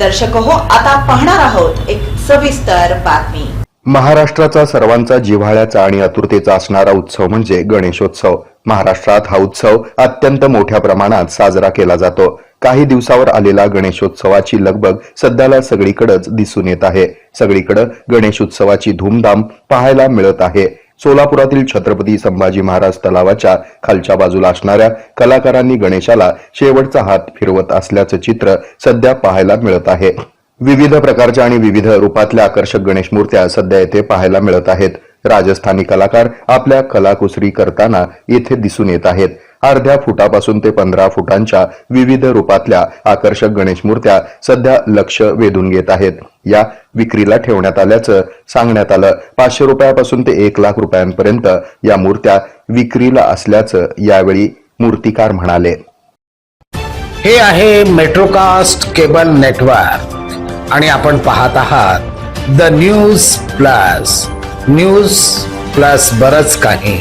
दर्शक हो आता पाहणार आहोत एक सविस्तर बातमी. महाराष्ट्राचा सर्वांचा जिव्हाळ्याचा आणि आतुरतेचा असणारा उत्सव म्हणजे गणेशोत्सव. महाराष्ट्रात हा उत्सव अत्यंत मोठ्या प्रमाणात साजरा केला जातो. काही दिवसावर आलेला गणेशोत्सवाची लगबग सध्याला सगळीकडेच दिसून येत आहे. सगळीकडे गणेशोत्सवाची धूमधाम पाहायला मिळत आहे. सोलापुरातील छत्रपती संभाजी महाराज तलावाच्या खालच्या बाजूला असणाऱ्या कलाकारांनी गणेशाला शेवटचा हात फिरवत असल्याचं चित्र सध्या पाहायला मिळत आहे. विविध प्रकारच्या आणि विविध रूपातल्या आकर्षक गणेश मूर्त्या सध्या येथे पाहायला मिळत आहेत. राजस्थानी कलाकार आपल्या कलाकुसरी करताना येथे दिसून येत आहेत. अर्ध्या फुटापासून ते पंधरा फुटांच्या विविध रूपातल्या आकर्षक गणेश मूर्त्या सध्या लक्ष वेधून घेत आहेत. या विक्रीला ठेवण्यात आल्याचं सांगण्यात आलं. पाचशे रुपयापासून ते एक लाख रुपयांपर्यंत या मूर्त्या विक्रीला असल्याचं यावेळी मूर्तिकार म्हणाले. हे आहे मेट्रोकास्ट केबल नेटवर्क. आणि आपण पाहत आहात the news plus. News plus बरच काही.